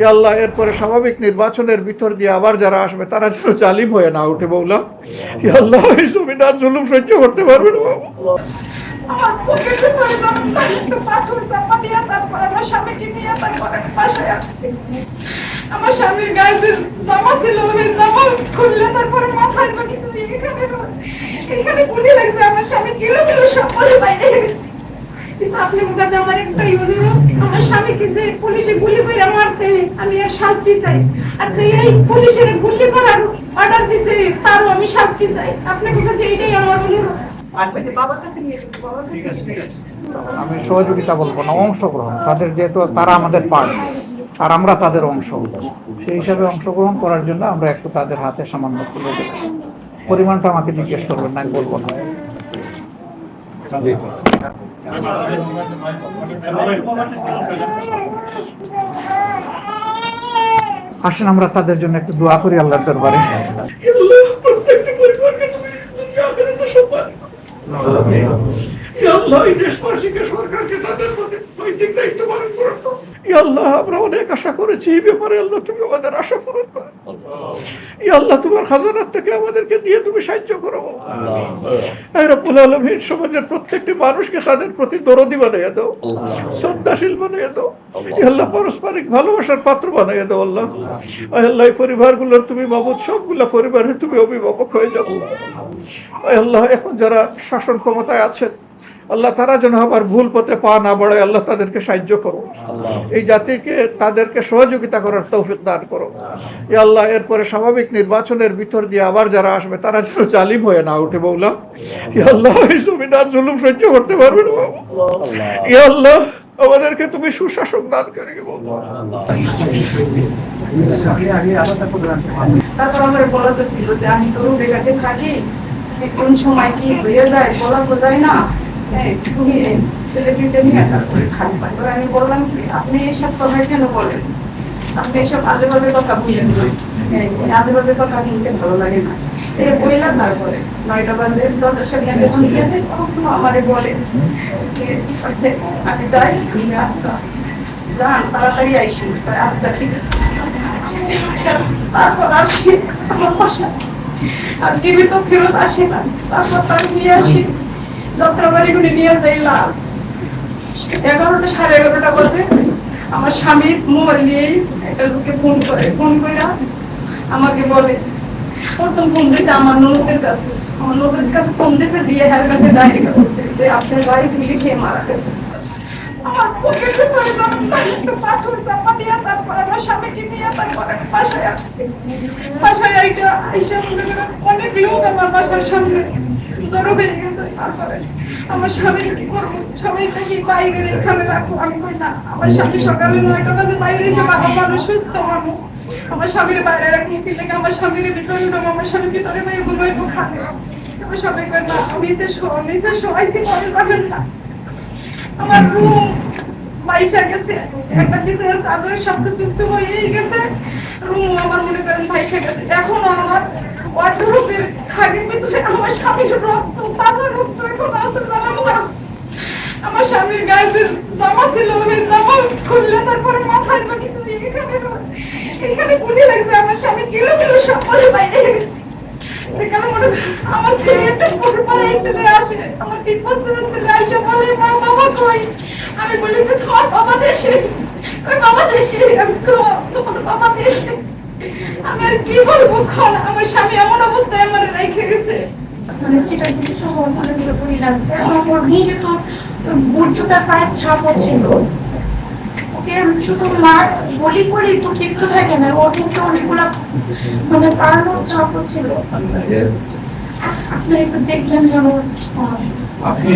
এ আল্লাহ এরপরে স্বাভাবিক নির্বাচনের ভিতর দিয়ে আবার যারা আসবে তারা যেন জালিম হয়ে না উঠে বৌলা এ আল্লাহ এই জমিদার জুলুম সহ্য করতে পারবে না বাবা। আমার পকেটে করে পাথর চাপা দিয়ে তারপর আমার স্বামীকে নিয়ে তারপর বাসায় আসছি। আমার স্বামীর গায়ে যে জামা ছিল ওই জামা খুললে তারপরে মাথায় বা কিছু এখানে এখানে গুলি লাগছে আমার স্বামী কিলো কিলো সব বাইরে কাছে আমার একটাই অনুরোধ আমার স্বামীকে যে পুলিশে গুলি করে মারছে আমি আর শাস্তি চাই। আর এই পুলিশের গুলি করার অর্ডার দিছে তারও আমি শাস্তি চাই। আপনার কাছে এটাই আমার অনুরোধ আচ্ছা। আমি সহযোগিতা বলব না অংশগ্রহণ। তাদের যেহেতু তারা আমাদের পার্ট আর আমরা তাদের অংশ। সেই হিসাবে অংশগ্রহণ করার জন্য আমরা একটু তাদের হাতে সামান্য তুলে দেব। পরিমাণটা আমাকে জিজ্ঞেস করবেন না আমি বলব না। আসেন আমরা তাদের জন্য একটু দোয়া করি আল্লাহর দরবারে। প্রত্যেকটি পরিবারকে তুমি আল্লাহ এই দেশবাসীকে সরকারকে তাদের প্রতি নৈতিক দায়িত্ব পালন করার। আল্লাহ আমরা অনেক আশা করেছি এই ব্যাপারে। আল্লাহ তুমি আমাদের আশা পূরণ করো। ইয়া আল্লাহ তোমার খাজানার থেকে আমাদেরকে দিয়ে তুমি সাহায্য করো। রব্বুল আলামিন সমাজের প্রত্যেকটি মানুষকে তাদের প্রতি দরদি বানিয়ে দাও। শ্রদ্ধাশীল বানিয়ে দাও। আল্লাহ। পারস্পরিক ভালোবাসার পাত্র বানিয়ে দাও আল্লাহ। আল্লাহ পরিবারগুলোর তুমি বাবদ সবগুলা পরিবারে তুমি অভিভাবক হয়ে যাও। আল্লাহ এখন যারা শাসন ক্ষমতায় আছেন আল্লাহ তারা যেন আবার ভুল পথে পা না বাড়ায় আল্লাহ তাদেরকে সাহায্য করো এই জাতিকে তাদেরকে সহযোগিতা করার তৌফিক দান করো এ আল্লাহ এরপরে স্বাভাবিক নির্বাচনের ভিতর দিয়ে আবার যারা আসবে তারা যেন জালিম হয়ে না উঠে বৌলা এ আল্লাহ এই জমিদার জুলুম সহ্য করতে পারবে না বাবা। এ আল্লাহ আমাদেরকে তুমি সুশাসন দান করে তারপর আমার বলা তো ছিল যে আমি তো বেকাতে থাকি কোন সময় কি হয়ে যায় বলা বোঝায় না। তুমি নিয়ে তারপরে এবার আমি বললাম কি আপনি এইসব কথা কেন বলেন? আপনি এসব কথা হ্যাঁ কথা শুনতে ভালো লাগে না। তারপরে নয়টা বাজে সামনে আমারে বলে। ঠিক আছে আমি যাই আমি আসতাম যান তাড়াতাড়ি আইসি। আচ্ছা ঠিক আছে। তারপর আসি আমার বাসা আর জীবিত ফেরত আসে না। তারপর তার নিয়ে আসি। যাত্রাবাড়ি করে নিয়ে যাই লাশ। এগারোটা সাড়ে এগারোটা বাজে। আমার স্বামীর মোবাইল নিয়েই একটা লোকে ফোন করে। ফোন করে আমাকে বলে, প্রথম ফোন দিয়েছে আমার ননদের কাছে। আমার ননদের কাছে ফোন দিয়েছে দিয়ে হ্যার কাছে ডায়েরি করছে যে, আপনার বাড়ি পুলিশে মারা গেছে। আমার পকেটে একটু পাথর চাপা দিয়ে তারপর আমার স্বামীকে নিয়ে তারপর আমি বাসায় আসছি। বাসায় আইটা আইসা অনেক লোক আমার বাসার সামনে জড়ো হয়ে গেছে আমার স্বামী কি করব? সবাই কি বাইরে এখানে রাখো আমি কই না। আমার স্বামী সকালে নয়টা বাজে বাইরে যে বাবা মানুষ সুস্থ মানুষ আমার স্বামীর বাইরে রাখি কি লাগে আমার স্বামীর ভিতরে উঠবো, আমার স্বামীর ভিতরে মেয়ে ঘুমাইবো খাবে। আমার সবাই কই না, নিচে শো, নিচে শোয়াইছি, পরে যাবেন না। আমার রুম বাইশা গেছে। একটা বিছানা চাদর সব কিছু চুপচুপ হয়ে গেছে। রুম আমার মনে করেন বাইশা গেছে। এখনও আমার ওয়ার্ডরোবের আমার স্বামীর রক্ত, তাজা রক্ত এখন আছে জানাব আমার স্বামীর গায়ে জামা ছিল ওই জামা খুললে তারপরে মাথায় বা কিছু এখানে এখানে গুলি লাগছে, আমার স্বামী কিলো কিলো সব বলে বাইরে গেছে। বাবা কই? আমি বলি যে তোমার বাবা দেশে। ওই বাবা দেশে কি বলব খান আমার স্বামী এমন অবস্থায় আমার রেখে গেছে। মানে যেটা কিছু সহ অনেকগুলো গুলি লাগছে আমার বুকে তো বুট পায়ের ছাপও ছিল ওকে শুধু মা গুলি করেই তো ক্ষিপ্ত থাকে না ওর মুখে অনেকগুলো মানে পাড়ানোর ছাপও ছিল আপনি একটু দেখলেন যেন আপনি